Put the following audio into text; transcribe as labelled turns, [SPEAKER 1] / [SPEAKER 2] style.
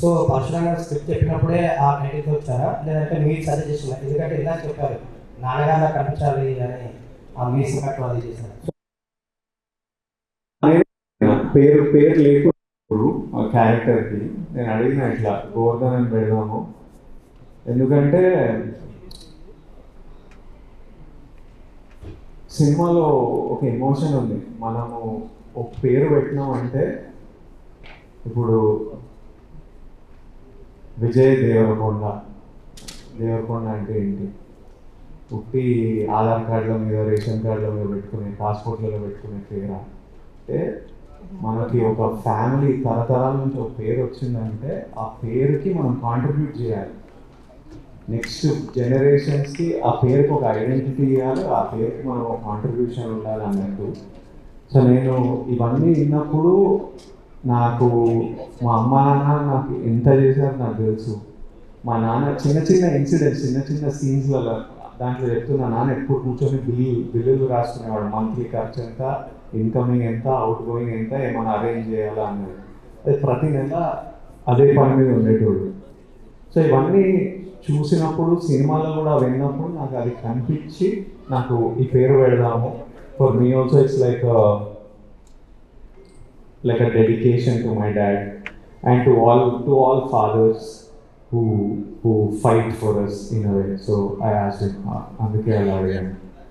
[SPEAKER 1] So Parashuram గారు script చెప్పినప్పుడే ఆ టైటిల్కి వచ్చారా? లేదంటే మీరు సజెస్ట్ చేసిన ఎందుకంటే ఇలా చెప్పారు. నాన్నగారు కనిపించాలి అని ఆ మీ సినిమా అది చేశారు.
[SPEAKER 2] పేరు పేరు లేకుండా ఆ క్యారెక్టర్కి నేను అడిగిన ఇట్లా గోవర్ధన్ అని పెడదాము. ఎందుకంటే సినిమాలో ఒక ఎమోషన్ ఉంది. మనము ఒక పేరు పెట్టినామంటే ఇప్పుడు విజయ్ దేవరకొండ. దేవరకొండ అంటే ఏంటి? పుట్టి ఆధార్ కార్డుల మీద రేషన్ కార్డుల మీద పెట్టుకునే పాస్పోర్ట్లలో పెట్టుకునే పేరా? అంటే మనకి ఒక ఫ్యామిలీ తరతరాల నుంచి ఒక పేరు వచ్చిందంటే ఆ పేరుకి మనం కాంట్రిబ్యూట్ చేయాలి. నెక్స్ట్ జనరేషన్స్కి ఆ పేరుకి ఒక ఐడెంటిటీ ఇవ్వాలి ఆ పేరుకి మనం ఒక కాంట్రిబ్యూషన్ ఉండాలి అన్నట్టు. సో నేను ఇవన్నీ విన్నప్పుడు నాకు మా అమ్మ నాన్న నాకు ఎంత చేశారు నాకు తెలుసు. మా నాన్న చిన్న చిన్న ఇన్సిడెంట్స్ చిన్న చిన్న సీన్స్లలో దాంట్లో చెప్తున్నా నాన్న ఎప్పుడు కూర్చొని బిల్లు బిల్లులు రాసుకునేవాడు. మంత్లీ ఖర్చు ఎంత ఇన్కమింగ్ ఎంత అవుట్ గోయింగ్ ఎంత ఏమైనా అరేంజ్ చేయాలా అన్నది. అది ప్రతి నెల అదే పని మీద ఉండేటోడు. సో ఇవన్నీ చూసినప్పుడు సినిమాలో కూడా విన్నప్పుడు నాకు అది కనిపించి నాకు ఈ పేరు పెడదాము. For me also it's like like a dedication to my dad and to all to all fathers who who fight for us in a way. So I asked him, ah, "Andike alariyan."